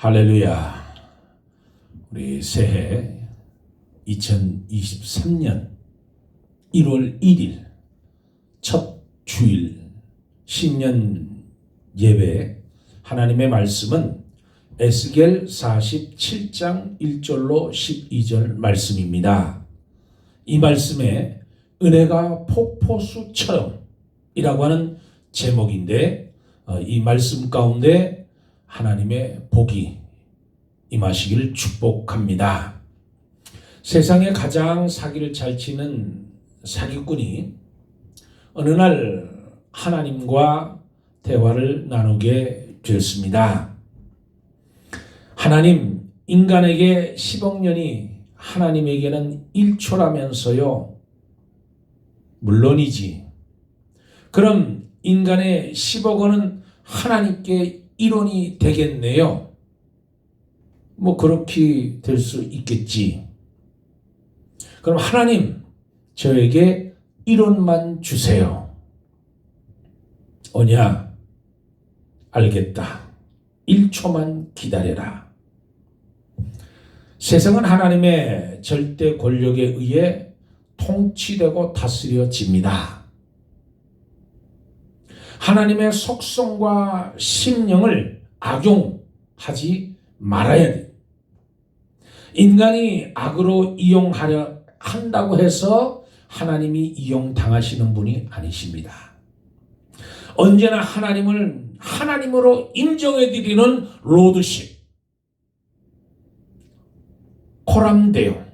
할렐루야. 우리 새해 2023년 1월 1일 첫 주일 신년 예배 하나님의 말씀은 에스겔 47장 1절로 12절 말씀입니다. 이 말씀에 은혜가 폭포수처럼 이라고 하는 제목인데 어, 이 말씀 가운데 하나님의 복이 임하시기를 축복합니다. 세상에 가장 사기를 잘 치는 사기꾼이 어느 날 하나님과 대화를 나누게 되었습니다. 하나님, 인간에게 10억 년이 하나님에게는 1초라면서요. 물론이지. 그럼 인간의 10억 원은 하나님께 1원이 되겠네요. 뭐 그렇게 될 수 있겠지. 그럼 하나님, 저에게 1원만 주세요. 오냐? 알겠다. 1초만 기다려라. 세상은 하나님의 절대 권력에 의해 통치되고 다스려집니다. 하나님의 속성과 심령을 악용하지 말아야 돼. 인간이 악으로 이용하려 한다고 해서 하나님이 이용당하시는 분이 아니십니다. 언제나 하나님을 하나님으로 인정해 드리는 로드십. 코람데요.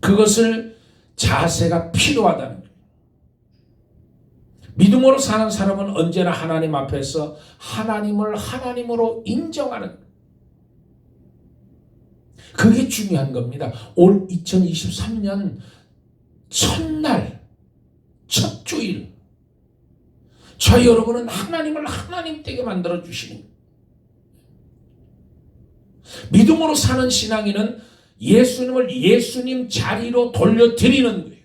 그것을 자세가 필요하다는. 믿음으로 사는 사람은 언제나 하나님 앞에서 하나님을 하나님으로 인정하는. 그게 중요한 겁니다. 올 2023년 첫날, 첫 주일, 저 여러분은 하나님을 하나님 되게 만들어 주시는. 믿음으로 사는 신앙인은 예수님을 예수님 자리로 돌려드리는 거예요.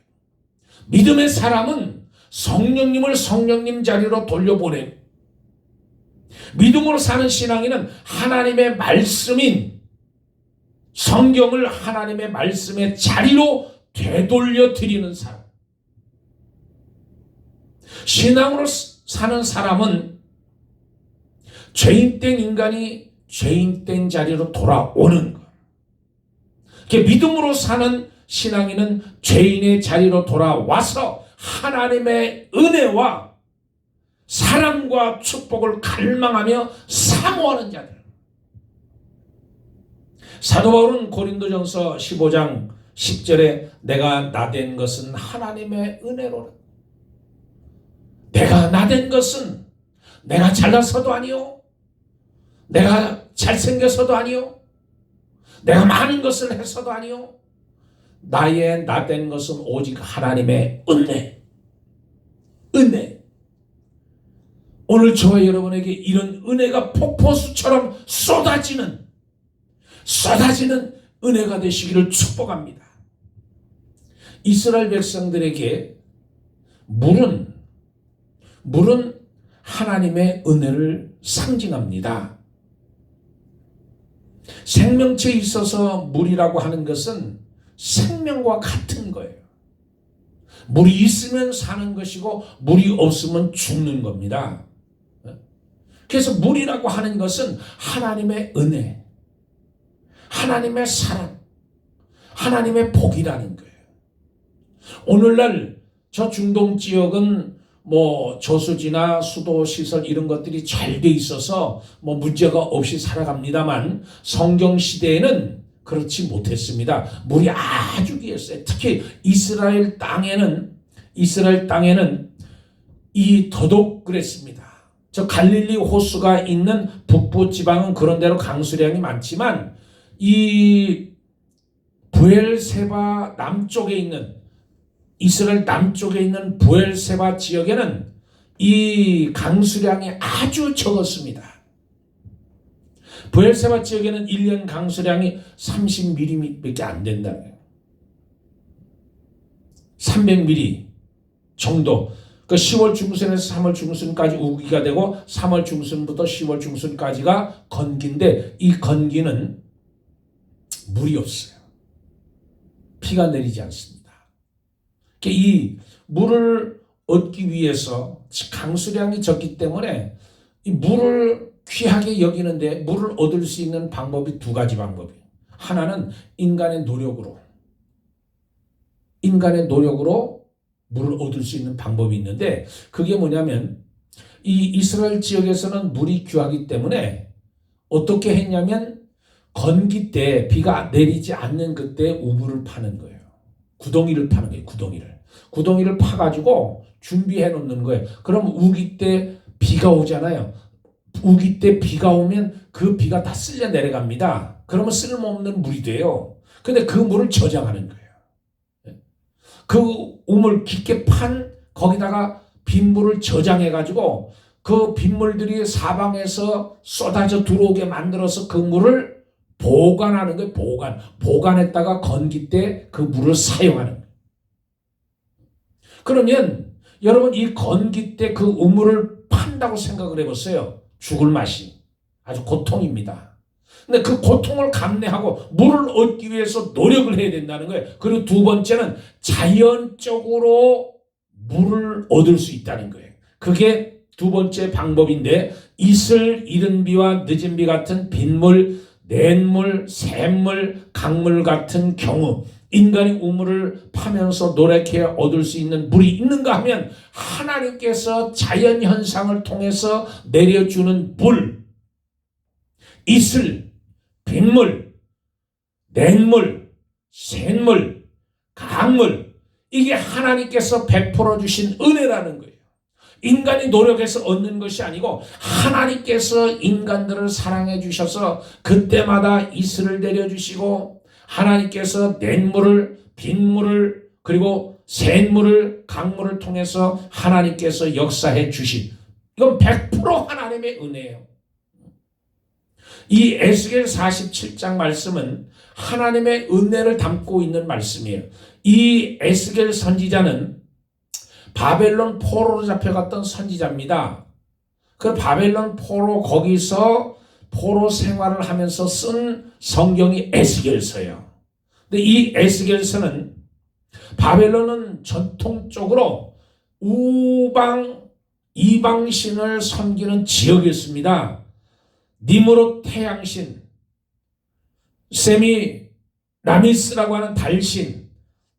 믿음의 사람은 성령님을 성령님 자리로 돌려보내. 믿음으로 사는 신앙인은 하나님의 말씀인 성경을 하나님의 말씀의 자리로 되돌려 드리는 사람. 신앙으로 사는 사람은 죄인된 인간이 죄인된 자리로 돌아오는 것. 믿음으로 사는 신앙인은 죄인의 자리로 돌아와서 하나님의 은혜와 사랑과 축복을 갈망하며 사모하는 자들. 사도 바울은 고린도전서 15장 10절에 내가 나 된 것은 하나님의 은혜로라. 내가 나 된 것은 내가 잘나서도 아니요. 내가 잘생겨서도 아니요. 내가 많은 것을 해서도 아니요. 나의 나 된 것은 오직 하나님의 은혜. 은혜. 오늘 저와 여러분에게 이런 은혜가 폭포수처럼 쏟아지는 쏟아지는 은혜가 되시기를 축복합니다. 이스라엘 백성들에게 물은 물은 하나님의 은혜를 상징합니다. 생명체에 있어서 물이라고 하는 것은 생명과 같은 거예요. 물이 있으면 사는 것이고 물이 없으면 죽는 겁니다. 그래서 물이라고 하는 것은 하나님의 은혜, 하나님의 사랑, 하나님의 복이라는 거예요. 오늘날 저 중동 지역은 뭐 저수지나 수도 시설 이런 것들이 잘 돼 있어서 뭐 문제가 없이 살아갑니다만 성경 시대에는 그렇지 못했습니다. 물이 아주 귀했어요. 특히 이스라엘 땅에는 이스라엘 땅에는 이 더더욱 그랬습니다. 저 갈릴리 호수가 있는 북부 지방은 그런 대로 강수량이 많지만 이 부엘세바 남쪽에 있는 이스라엘 남쪽에 있는 부엘세바 지역에는 이 강수량이 아주 적었습니다. 부엘세바 지역에는 1년 강수량이 30mm밖에 안 된다고요. 300mm 정도 그 10월 중순에서 3월 중순까지 우기가 되고 3월 중순부터 10월 중순까지가 건기인데 이 건기는 물이 없어요. 비가 내리지 않습니다. 그러니까 이 물을 얻기 위해서 강수량이 적기 때문에 이 물을 귀하게 여기는데 물을 얻을 수 있는 방법이 두 가지 방법이에요. 하나는 인간의 노력으로 인간의 노력으로 물을 얻을 수 있는 방법이 있는데 그게 뭐냐면 이 이스라엘 지역에서는 물이 귀하기 때문에 어떻게 했냐면 건기 때 비가 내리지 않는 그때 우물을 파는 거예요. 구덩이를 파는 거예요. 구덩이를. 구덩이를 파가지고 준비해 놓는 거예요. 그럼 우기 때 비가 오잖아요. 우기 때 비가 오면 그 비가 다 쓸려 내려갑니다. 그러면 쓸모없는 물이 돼요. 근데 그 물을 저장하는 거예요. 그 우물 깊게 판 거기다가 빗물을 저장해 가지고 그 빗물들이 사방에서 쏟아져 들어오게 만들어서 그 물을 보관하는 거예요. 보관. 보관했다가 건기 때 그 물을 사용하는 거예요. 그러면 여러분 이 건기 때 그 우물을 판다고 생각을 해보세요. 죽을 맛이 아주 고통입니다. 근데 그 고통을 감내하고 물을 얻기 위해서 노력을 해야 된다는 거예요. 그리고 두 번째는 자연적으로 물을 얻을 수 있다는 거예요. 그게 두 번째 방법인데 이슬, 이른 비와 늦은 비 같은 빗물, 냇물, 샘물, 강물 같은 경우 인간이 우물을 파면서 노력해 얻을 수 있는 물이 있는가 하면 하나님께서 자연 현상을 통해서 내려주는 물, 이슬, 빗물, 냇물, 샘물, 강물 이게 하나님께서 베풀어 주신 은혜라는 거예요. 인간이 노력해서 얻는 것이 아니고 하나님께서 인간들을 사랑해 주셔서 그때마다 이슬을 내려 주시고 하나님께서 냇물을 빗물을 그리고 샘물을 강물을 통해서 하나님께서 역사해 주신 이건 100% 하나님의 은혜예요. 이 에스겔 47장 말씀은 하나님의 은혜를 담고 있는 말씀이에요. 이 에스겔 선지자는 바벨론 포로로 잡혀갔던 선지자입니다. 그 바벨론 포로 거기서 포로 생활을 하면서 쓴 성경이 에스겔서예요. 근데 이 에스겔서는 바벨론은 전통적으로 우방 이방신을 섬기는 지역이었습니다. 니무롯 태양신, 세미 라미스라고 하는 달신,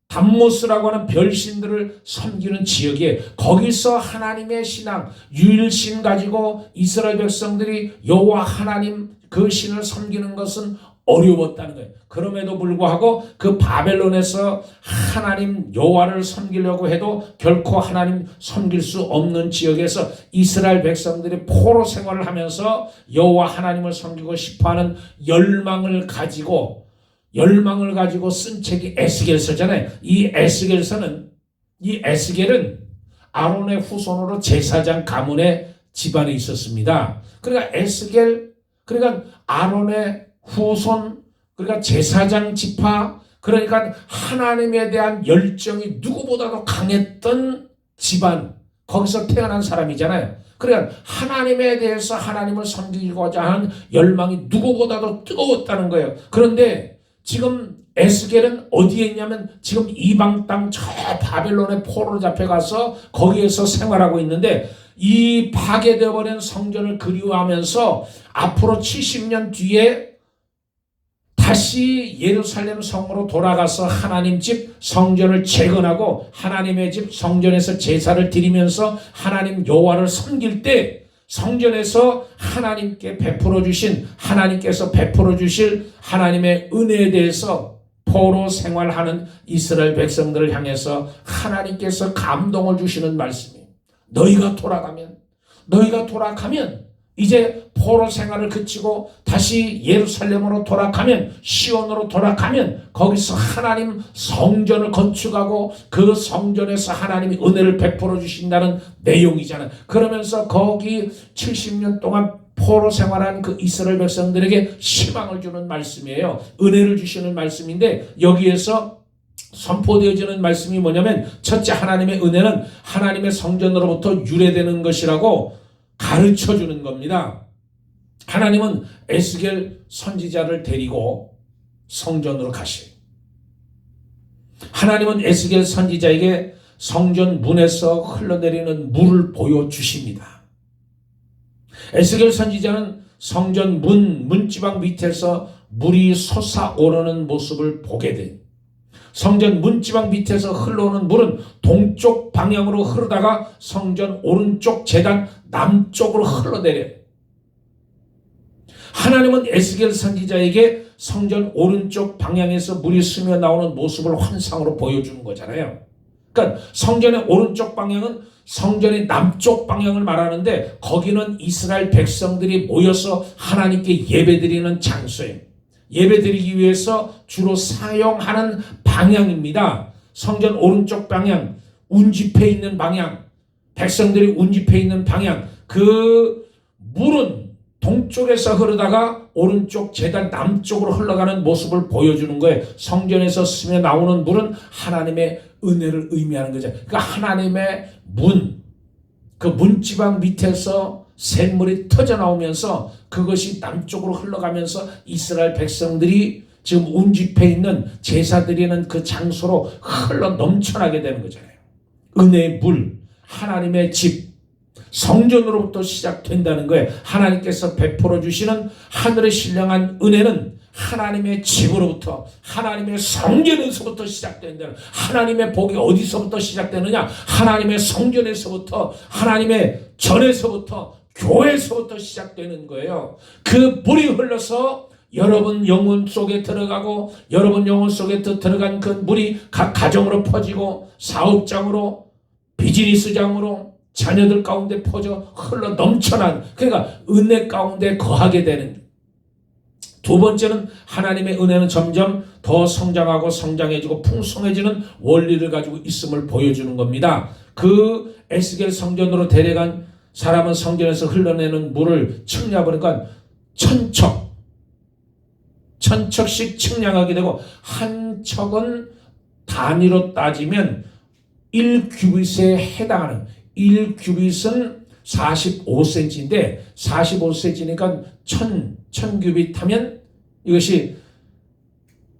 담모스라고 하는 별신들을 섬기는 지역에 거기서 하나님의 신앙 유일신 가지고 이스라엘 백성들이 여호와 하나님 그 신을 섬기는 것은 어려웠다는 거예요. 그럼에도 불구하고 그 바벨론에서 하나님 여호와를 섬기려고 해도 결코 하나님 섬길 수 없는 지역에서 이스라엘 백성들이 포로 생활을 하면서 여호와 하나님을 섬기고 싶어하는 열망을 가지고 열망을 가지고 쓴 책이 에스겔서잖아요. 이 에스겔서는 이 에스겔은 아론의 후손으로 제사장 가문의 집안에 있었습니다. 그러니까 에스겔 그러니까 아론의 후손 그러니까 제사장 지파 그러니까 하나님에 대한 열정이 누구보다도 강했던 집안 거기서 태어난 사람이잖아요. 그러니까 하나님에 대해서 하나님을 섬기고자 하는 열망이 누구보다도 뜨거웠다는 거예요. 그런데 지금 에스겔은 어디에 있냐면 지금 이방 땅 저 바벨론의 포로로 잡혀가서 거기에서 생활하고 있는데 이 파괴되어 버린 성전을 그리워하면서 앞으로 70년 뒤에 다시 예루살렘 성으로 돌아가서 하나님 집 성전을 재건하고 하나님의 집 성전에서 제사를 드리면서 하나님 여호와를 섬길 때 성전에서 하나님께 베풀어 주신 하나님께서 베풀어 주실 하나님의 은혜에 대해서 포로 생활하는 이스라엘 백성들을 향해서 하나님께서 감동을 주시는 말씀이에요. 너희가 돌아가면 너희가 돌아가면 이제 포로 생활을 그치고 다시 예루살렘으로 돌아가면 시온으로 돌아가면 거기서 하나님 성전을 건축하고 그 성전에서 하나님이 은혜를 베풀어 주신다는 내용이잖아요. 그러면서 거기 70년 동안 포로 생활한 그 이스라엘 백성들에게 희망을 주는 말씀이에요. 은혜를 주시는 말씀인데 여기에서 선포되어지는 말씀이 뭐냐면 첫째 하나님의 은혜는 하나님의 성전으로부터 유래되는 것이라고 가르쳐 주는 겁니다. 하나님은 에스겔 선지자를 데리고 성전으로 가시. 하나님은 에스겔 선지자에게 성전 문에서 흘러내리는 물을 보여주십니다. 에스겔 선지자는 성전 문, 문지방 밑에서 물이 솟아오르는 모습을 보게 돼. 성전 문지방 밑에서 흘러오는 물은 동쪽 방향으로 흐르다가 성전 오른쪽 재단 남쪽으로 흘러내려. 하나님은 에스겔 선지자에게 성전 오른쪽 방향에서 물이 스며 나오는 모습을 환상으로 보여주는 거잖아요. 그러니까 성전의 오른쪽 방향은 성전의 남쪽 방향을 말하는데 거기는 이스라엘 백성들이 모여서 하나님께 예배드리는 장소예요. 예배드리기 위해서 주로 사용하는 방향입니다. 성전 오른쪽 방향, 운집해 있는 방향, 백성들이 운집해 있는 방향, 그 물은 동쪽에서 흐르다가 오른쪽 재단 남쪽으로 흘러가는 모습을 보여주는 거예요. 성전에서 스며 나오는 물은 하나님의 은혜를 의미하는 거죠. 그러니까 하나님의 문, 그 문지방 밑에서 샘물이 터져 나오면서 그것이 남쪽으로 흘러가면서 이스라엘 백성들이 지금 운집해 있는 제사 드리는 그 장소로 흘러 넘쳐나게 되는 거잖아요. 은혜의 물, 하나님의 집, 성전으로부터 시작된다는 거예요. 하나님께서 베풀어 주시는 하늘의 신령한 은혜는 하나님의 집으로부터 하나님의 성전에서부터 시작된다는 하나님의 복이 어디서부터 시작되느냐? 하나님의 성전에서부터 하나님의 전에서부터 교회에서부터 시작되는 거예요. 그 물이 흘러서 여러분 영혼 속에 들어가고 여러분 영혼 속에 들어간 그 물이 각 가정으로 퍼지고 사업장으로 비즈니스장으로 자녀들 가운데 퍼져 흘러 넘쳐난 그러니까 은혜 가운데 거하게 되는 두 번째는 하나님의 은혜는 점점 더 성장하고 성장해지고 풍성해지는 원리를 가지고 있음을 보여주는 겁니다. 그 에스겔 성전으로 데려간 사람은 성전에서 흘러내는 물을 측량하니까 천척 천 척씩 측량하게 되고 한 척은 단위로 따지면 1규빗에 해당하는 1규빗은 45cm인데 45cm니까 1000, 1000규빗 하면 이것이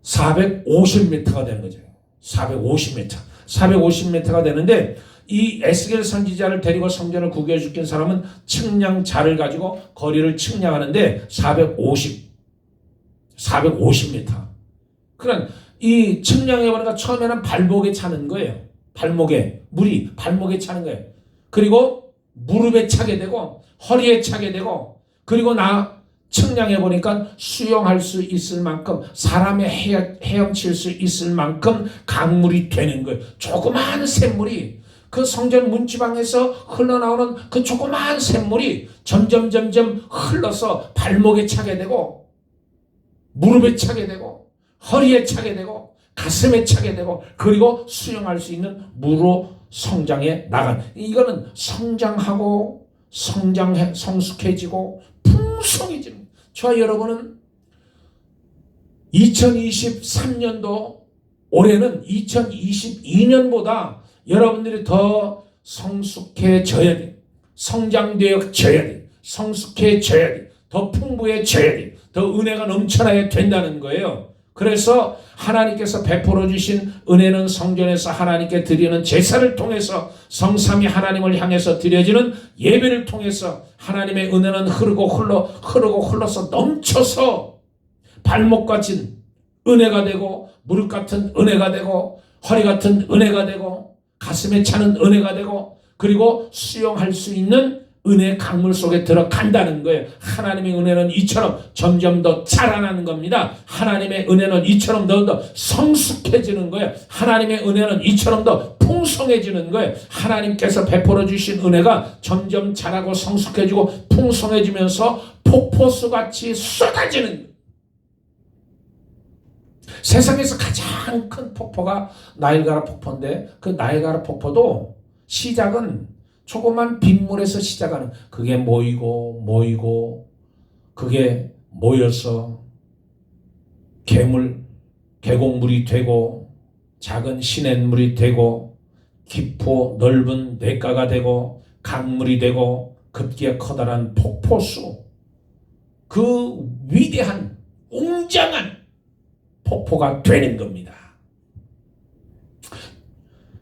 450m가 되는 거죠. 450m. 450m가 되는데 이 에스겔 선지자를 데리고 성전을 구겨 죽인 사람은 측량자를 가지고 거리를 측량하는데 450 450m. 그런 이 측량해 보니까 처음에는 발목에 차는 거예요. 발목에 물이 발목에 차는 거예요. 그리고 무릎에 차게 되고 허리에 차게 되고 그리고 나 측량해 보니까 수용할 수 있을 만큼 사람의 헤엄칠 수 있을 만큼 강물이 되는 거예요. 조그마한 샘물이 그 성전 문지방에서 흘러나오는 그 조그마한 샘물이 점점 점점 흘러서 발목에 차게 되고 무릎에 차게 되고 허리에 차게 되고 가슴에 차게 되고 그리고 수용할 수 있는 무로 성장해 나간 이거는 성장하고 성장해 성숙해지고 풍성해지는 저와 여러분은 2023년도 올해는 2022년보다 여러분들이 더 성숙해져야 돼. 성장되어져야 돼. 성숙해져야 돼. 더 풍부해져야 돼. 더 은혜가 넘쳐나야 된다는 거예요. 그래서 하나님께서 베풀어 주신 은혜는 성전에서 하나님께 드리는 제사를 통해서 성삼이 하나님을 향해서 드려지는 예배를 통해서 하나님의 은혜는 흐르고 흘러 흐르고 흘러서 넘쳐서 발목 같은 은혜가 되고 무릎 같은 은혜가 되고 허리 같은 은혜가 되고 가슴에 차는 은혜가 되고 그리고 수용할 수 있는 은혜 강물 속에 들어간다는 거예요. 하나님의 은혜는 이처럼 점점 더 자라나는 겁니다. 하나님의 은혜는 이처럼 더, 더 성숙해지는 거예요. 하나님의 은혜는 이처럼 더 풍성해지는 거예요. 하나님께서 베풀어 주신 은혜가 점점 자라고 성숙해지고 풍성해지면서 폭포수 같이 쏟아지는 세상에서 가장 큰 폭포가 나일가라 폭포인데 그 나일가라 폭포도 시작은 조그만 빗물에서 시작하는 그게 모이고 모이고 그게 모여서 개물 계곡물이 되고 작은 시냇물이 되고 깊고 넓은 냇가가 되고 강물이 되고 급기야 커다란 폭포수 그 위대한 웅장한 폭포가 되는 겁니다.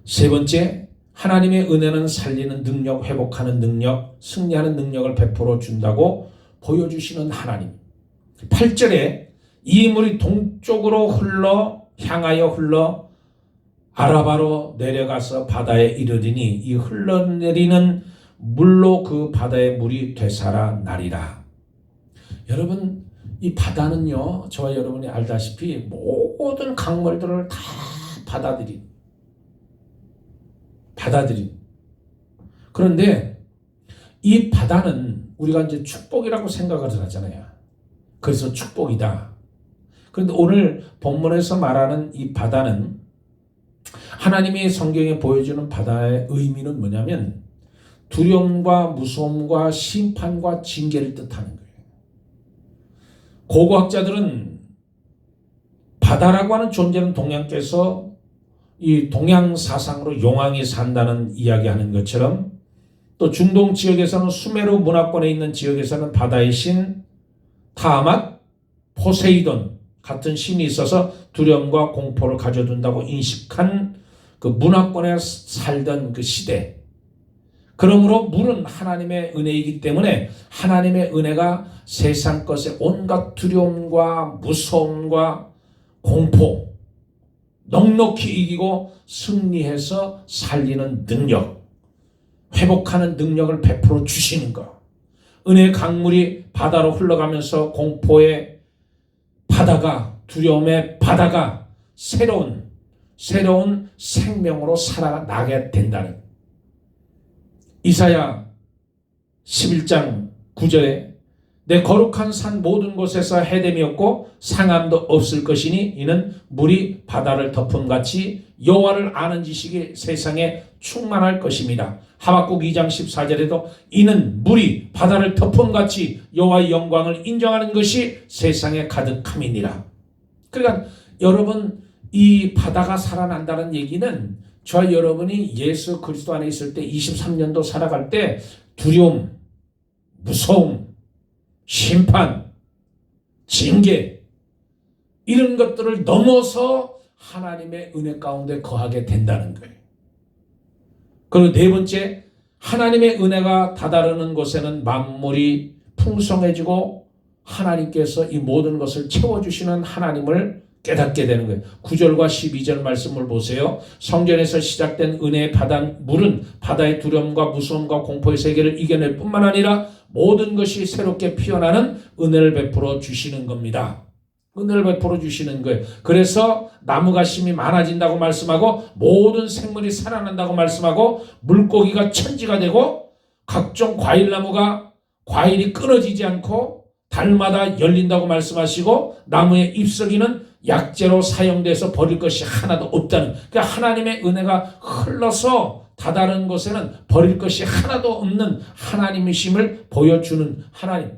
세 번째, 하나님의 은혜는 살리는 능력, 회복하는 능력, 승리하는 능력을 베풀어 준다고 보여주시는 하나님. 8절에 이 물이 동쪽으로 흘러 향하여 흘러 아라바로 내려가서 바다에 이르리니 이 흘러내리는 물로 그 바다의 물이 되살아 나리라. 여러분 이 바다는요 저와 여러분이 알다시피 모든 강물들을 다 받아들인 받아들인 그런데 이 바다는 우리가 이제 축복이라고 생각을 하잖아요. 그래서 축복이다. 그런데 오늘 본문에서 말하는 이 바다는 하나님이 성경에 보여주는 바다의 의미는 뭐냐면 두려움과 무서움과 심판과 징계를 뜻하는 거예요. 고고학자들은 바다라고 하는 존재는 동양께서 이 동양 사상으로 용왕이 산다는 이야기하는 것처럼 또 중동 지역에서는 수메르 문화권에 있는 지역에서는 바다의 신 타아맛, 포세이돈 같은 신이 있어서 두려움과 공포를 가져둔다고 인식한 그 문화권에 살던 그 시대. 그러므로 물은 하나님의 은혜이기 때문에 하나님의 은혜가 세상 것의 온갖 두려움과 무서움과 공포, 넉넉히 이기고 승리해서 살리는 능력, 회복하는 능력을 베풀어 주시는 것. 은혜의 강물이 바다로 흘러가면서 공포의 바다가 두려움의 바다가 새로운 새로운 생명으로 살아나게 된다는 이사야 11장 9절에 내 거룩한 산 모든 곳에서 해됨이 없고 상함도 없을 것이니 이는 물이 바다를 덮음 같이 여호와를 아는 지식이 세상에 충만할 것입니다. 하박국 2장 14절에도 이는 물이 바다를 덮음 같이 여호와의 영광을 인정하는 것이 세상에 가득함이니라. 그러니까 여러분 이 바다가 살아난다는 얘기는 저와 여러분이 예수 그리스도 안에 있을 때 23년도 살아갈 때 두려움, 무서움, 심판, 징계 이런 것들을 넘어서 하나님의 은혜 가운데 거하게 된다는 거예요. 그리고 네 번째 하나님의 은혜가 다다르는 곳에는 만물이 풍성해지고 하나님께서 이 모든 것을 채워주시는 하나님을 깨닫게 되는 거예요. 9절과 12절 말씀을 보세요. 성전에서 시작된 은혜의 바다, 물은 바다의 두려움과 무서움과 공포의 세계를 이겨낼 뿐만 아니라 모든 것이 새롭게 피어나는 은혜를 베풀어 주시는 겁니다. 은혜를 베풀어 주시는 거예요. 그래서 나무가 심이 많아진다고 말씀하고 모든 생물이 살아난다고 말씀하고 물고기가 천지가 되고 각종 과일나무가 과일이 끊어지지 않고 달마다 열린다고 말씀하시고 나무의 잎서기는 약재로 사용돼서 버릴 것이 하나도 없다는 그러니까 하나님의 은혜가 흘러서 다다른 곳에는 버릴 것이 하나도 없는 하나님이심을 보여주는 하나님.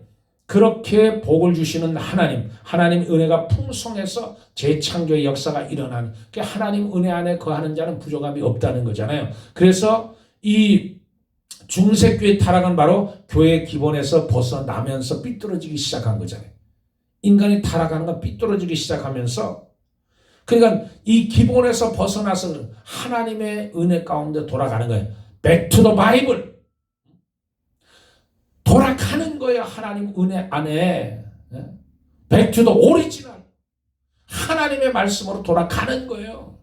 그렇게 복을 주시는 하나님. 하나님 은혜가 풍성해서 재창조의 역사가 일어나는 그러니까 하나님 은혜 안에 거하는 자는 부족함이 없다는 거잖아요. 그래서 이 중세교회 타락은 바로 교회 기본에서 벗어나면서 삐뚤어지기 시작한 거잖아요. 인간이 타락하는 건 삐뚤어지기 시작하면서 그러니까 이 기본에서 벗어나서 하나님의 은혜 가운데 돌아가는 거예요. Back to the Bible. 돌아가는 거예요. 하나님 은혜 안에. Back to the original. 하나님의 말씀으로 돌아가는 거예요.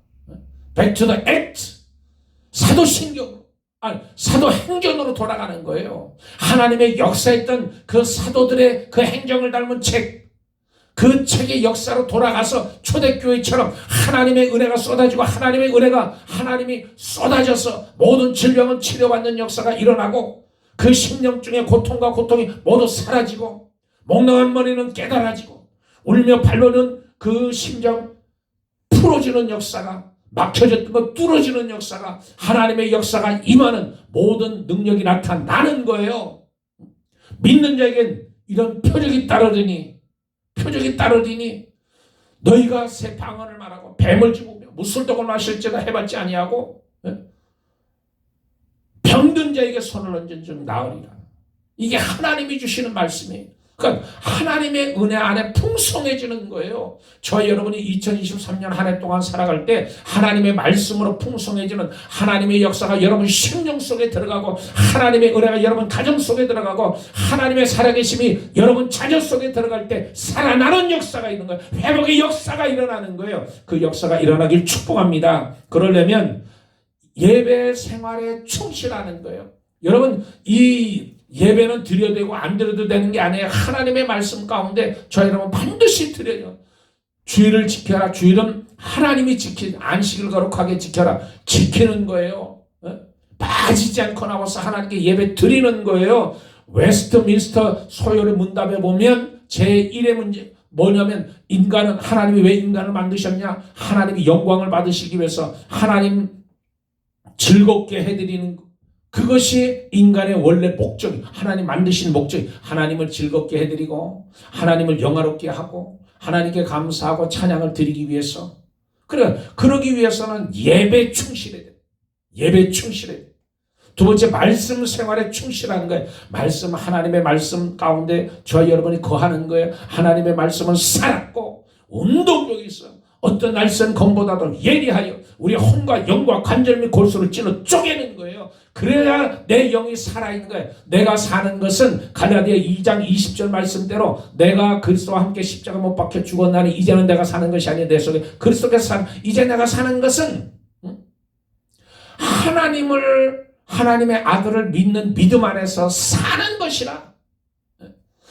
Back to the act. 사도신경. 아니, 사도 행전으로 돌아가는 거예요. 하나님의 역사했던 그 사도들의 그 행정을 닮은 책. 그 책의 역사로 돌아가서 초대교회처럼 하나님의 은혜가 쏟아지고 하나님의 은혜가 하나님이 쏟아져서 모든 질병은 치료받는 역사가 일어나고 그 심령중의 고통과 고통이 모두 사라지고 몽롱한 머리는 깨달아지고 울며 발로는 그 심정 풀어주는 역사가 막혀졌던 거 뚫어지는 역사가 하나님의 역사가 임하는 모든 능력이 나타나는 거예요. 믿는 자에겐 이런 표적이 따르더니 표적이 따르더니 너희가 새 방언을 말하고 뱀을 집으며 무술독을 마실지라 해봤지 아니하고 예? 병든 자에게 손을 얹은 즉 나으리라. 이게 하나님이 주시는 말씀이에요. 그러니까 하나님의 은혜 안에 풍성해지는 거예요. 저 여러분이 2023년 한 해 동안 살아갈 때 하나님의 말씀으로 풍성해지는 하나님의 역사가 여러분 심령 속에 들어가고 하나님의 은혜가 여러분 가정 속에 들어가고 하나님의 살아계심이 여러분 자녀 속에 들어갈 때 살아나는 역사가 있는 거예요. 회복의 역사가 일어나는 거예요. 그 역사가 일어나길 축복합니다. 그러려면 예배 생활에 충실하는 거예요. 여러분 이 예배는 드려야 되고 안 드려도 되는 게 아니에요. 하나님의 말씀 가운데 저희 여러분 반드시 드려요. 주의를 지켜라. 주의는 하나님이 지키 안식을 거룩하게 지켜라. 지키는 거예요. 어? 빠지지 않고 나와서 하나님께 예배 드리는 거예요. 웨스트민스터 소요의 문답에 보면 제1의 문제 뭐냐면 인간은 하나님이 왜 인간을 만드셨냐? 하나님이 영광을 받으시기 위해서 하나님 즐겁게 해드리는 그것이 인간의 원래 목적, 하나님 만드신 목적, 하나님을 즐겁게 해드리고, 하나님을 영화롭게 하고, 하나님께 감사하고 찬양을 드리기 위해서. 그래, 그러기 위해서는 예배 충실해야 돼. 예배 충실해야 돼. 두 번째, 말씀 생활에 충실하는 거예요. 말씀, 하나님의 말씀 가운데 저 여러분이 거하는 거예요. 하나님의 말씀은 살았고, 운동력이 있어. 어떤 날선 검보다도 예리하여 우리 혼과 영과 관절 및 골수를 찔러 쪼개는 거예요. 그래야 내 영이 살아있는 거예요. 내가 사는 것은 갈라디아 2장 20절 말씀대로 내가 그리스도와 함께 십자가 못 박혀 죽었나니 이제는 내가 사는 것이 아니라 내 속에 그리스도께서 사는 이제 내가 사는 것은 하나님을 하나님의 아들을 믿는 믿음 안에서 사는 것이라.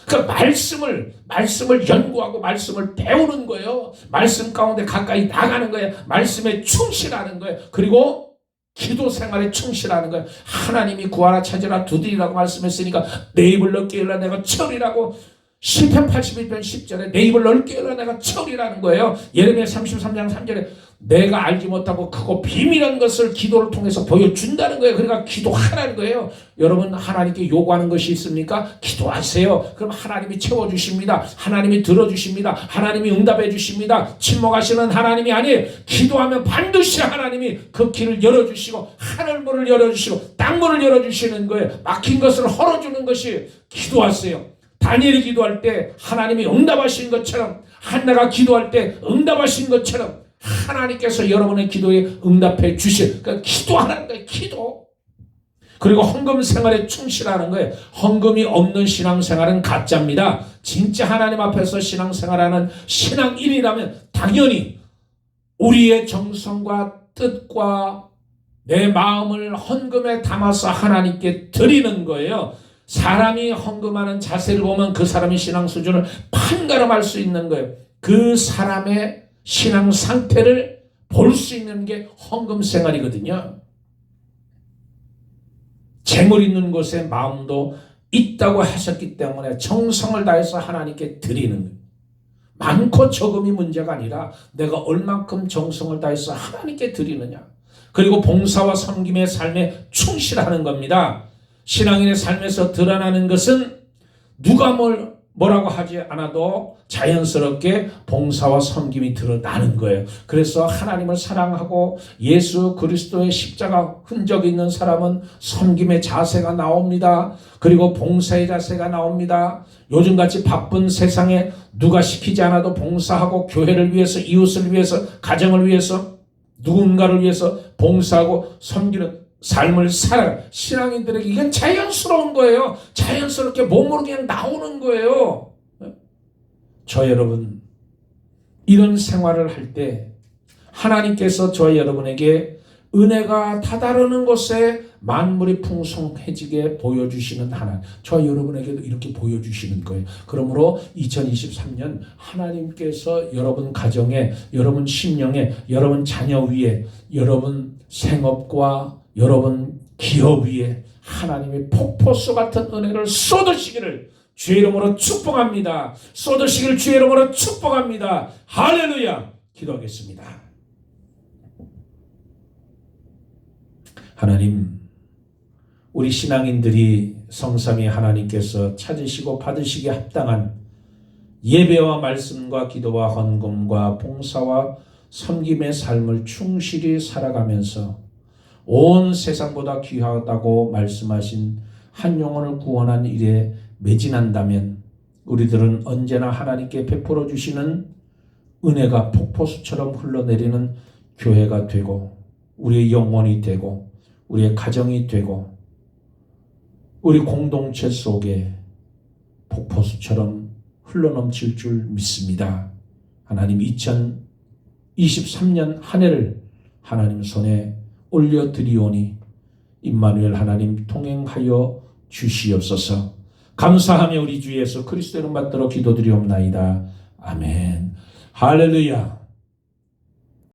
그 말씀을 말씀을 연구하고 말씀을 배우는 거예요. 말씀 가운데 가까이 나가는 거예요. 말씀에 충실하는 거예요. 그리고 기도 생활에 충실하는 거예요. 하나님이 구하라 찾으라 두드리라고 말씀했으니까 내 입을 넓게 열라 내가 철이라고 시편 81편 10절에 내 입을 넓게 열라 내가 철이라는 거예요. 예레미야 33장 3절에 내가 알지 못하고 크고 비밀한 것을 기도를 통해서 보여준다는 거예요. 그러니까 기도하라는 거예요. 여러분 하나님께 요구하는 것이 있습니까? 기도하세요. 그럼 하나님이 채워주십니다. 하나님이 들어주십니다. 하나님이 응답해 주십니다. 침묵하시는 하나님이 아니에요. 기도하면 반드시 하나님이 그 길을 열어주시고 하늘문을 열어주시고 땅문을 열어주시는 거예요. 막힌 것을 헐어주는 것이 기도하세요. 다니엘이 기도할 때 하나님이 응답하신 것처럼 한나가 기도할 때 응답하신 것처럼 하나님께서 여러분의 기도에 응답해 주실 그러니까 기도하는 거예요. 기도. 그리고 헌금 생활에 충실하는 거예요. 헌금이 없는 신앙생활은 가짜입니다. 진짜 하나님 앞에서 신앙생활하는 신앙인이라면 당연히 우리의 정성과 뜻과 내 마음을 헌금에 담아서 하나님께 드리는 거예요. 사람이 헌금하는 자세를 보면 그 사람의 신앙 수준을 판가름할 수 있는 거예요. 그 사람의 신앙 상태를 볼 수 있는 게 헌금 생활이거든요. 재물 있는 곳에 마음도 있다고 하셨기 때문에 정성을 다해서 하나님께 드리는 거예요. 많고 적음이 문제가 아니라 내가 얼만큼 정성을 다해서 하나님께 드리느냐. 그리고 봉사와 섬김의 삶에 충실하는 겁니다. 신앙인의 삶에서 드러나는 것은 누가 뭘 뭐라고 하지 않아도 자연스럽게 봉사와 섬김이 드러나는 거예요. 그래서 하나님을 사랑하고 예수 그리스도의 십자가 흔적 있는 사람은 섬김의 자세가 나옵니다. 그리고 봉사의 자세가 나옵니다. 요즘같이 바쁜 세상에 누가 시키지 않아도 봉사하고 교회를 위해서 이웃을 위해서 가정을 위해서 누군가를 위해서 봉사하고 섬기는 삶을 살아 신앙인들에게 이건 자연스러운 거예요. 자연스럽게 몸으로 그냥 나오는 거예요. 저 여러분 이런 생활을 할 때 하나님께서 저 여러분에게 은혜가 다다르는 곳에 만물이 풍성해지게 보여주시는 하나님. 저 여러분에게도 이렇게 보여주시는 거예요. 그러므로 2023년 하나님께서 여러분 가정에, 여러분 심령에, 여러분 자녀 위에, 여러분 생업과 여러분 기업 위에 하나님의 폭포수 같은 은혜를 쏟으시기를 주의 이름으로 축복합니다. 쏟으시기를 주의 이름으로 축복합니다. 할렐루야. 기도하겠습니다. 하나님, 우리 신앙인들이 성삼위 하나님께서 찾으시고 받으시기 합당한 예배와 말씀과 기도와 헌금과 봉사와 섬김의 삶을 충실히 살아가면서 온 세상보다 귀하다고 말씀하신 한 영혼을 구원한 일에 매진한다면 우리들은 언제나 하나님께 베풀어 주시는 은혜가 폭포수처럼 흘러내리는 교회가 되고 우리의 영혼이 되고 우리의 가정이 되고 우리 공동체 속에 폭포수처럼 흘러넘칠 줄 믿습니다. 하나님 2023년 한 해를 하나님 손에 올려드리오니 임마누엘 하나님 통행하여 주시옵소서. 감사하며 우리 주 예수 그리스도 이름 받들어 기도드리옵나이다. 아멘. 할렐루야.